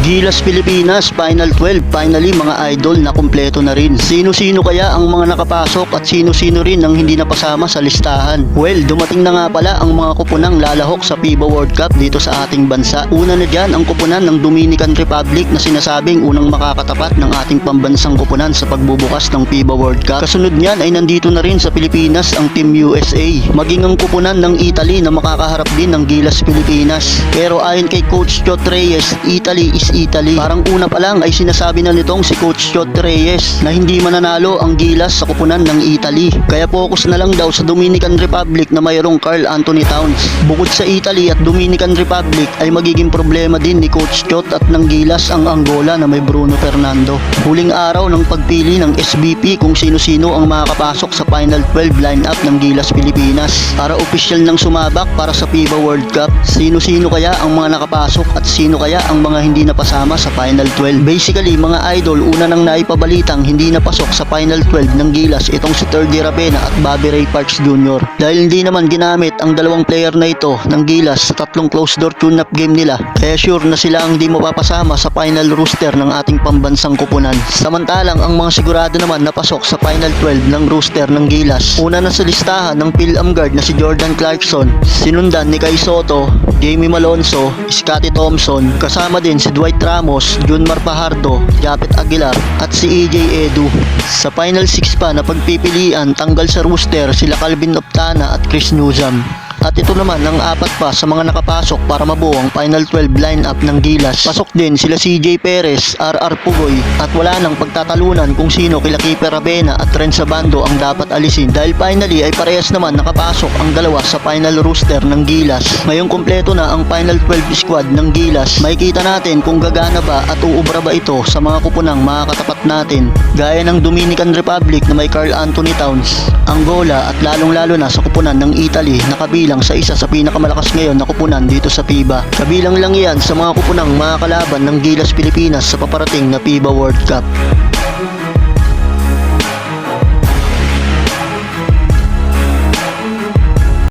Gilas Pilipinas Final 12 finally mga idol na kumpleto na rin. Sino-sino kaya ang mga nakapasok at sino-sino rin ang hindi napasama sa listahan? Well, dumating na nga pala ang mga kupunang lalahok sa FIBA World Cup dito sa ating bansa. Una na dyan ang kupunan ng Dominican Republic na sinasabing unang makakatapat ng ating pambansang kupunan sa pagbubukas ng FIBA World Cup. Kasunod niyan ay nandito na rin sa Pilipinas ang Team USA. Maging ang kupunan ng Italy na makakaharap din ng Gilas Pilipinas. Pero ayon kay Coach Chot Reyes, Italy is Italy. Parang una pa lang ay sinasabi na nitong si Coach Chot Reyes na hindi mananalo ang Gilas sa kupunan ng Italy. Kaya focus na lang daw sa Dominican Republic na mayroong Carl Anthony Towns. Bukod sa Italy at Dominican Republic ay magiging problema din ni Coach Chot at ng Gilas ang Angola na may Bruno Fernando. Huling araw ng pagpili ng SBP kung sino-sino ang makakapasok sa Final 12 lineup ng Gilas Pilipinas. Para official ng sumabak para sa FIBA World Cup, sino-sino kaya ang mga nakapasok at sino kaya ang mga hindi napasama sa Final 12. Basically, mga idol, una nang naipabalitang hindi napasok sa Final 12 ng Gilas itong si Terdy Ravena at Bobby Ray Parks Jr. Dahil hindi naman ginamit ang dalawang player na ito ng Gilas sa tatlong close door tune-up game nila, kaya sure na sila ang hindi mapapasama sa final roster ng ating pambansang kupunan. Samantalang ang mga sigurado naman napasok sa Final 12 ng roster ng Gilas. Una na sa listahan ng Phil Amgard na si Jordan Clarkson, sinundan ni Kai Soto, Jamie Malonzo, Scotty Thompson, kasama din si Dwight Ramos, Junmar Pajardo, Japet Aguilar at si EJ Edu. Sa Final 6 pa na pagpipilian, tanggal sa roster sila Calvin Optana at Chris Newsom. At ito naman ang apat pa sa mga nakapasok para mabuo ang Final 12 lineup ng Gilas. Pasok din sila CJ Perez, RR Pugoy at wala nang pagtatalunan kung sino kila Keeper Rabena at Ren Sabando ang dapat alisin dahil finally ay parehas naman nakapasok ang dalawa sa final roster ng Gilas. Ngayong kumpleto na ang Final 12 squad ng Gilas, makikita natin kung gagana ba at uubra ba ito sa mga kupunang makakatapat natin gaya ng Dominican Republic na may Carl Anthony Towns, Angola at lalong-lalo na sa kupunan ng Italy na kabilang sa isa sa pinakamalakas ngayon na kupunan dito sa FIBA. Kabilang lang yan sa mga kupunang mga kalaban ng Gilas Pilipinas sa paparating na FIBA World Cup.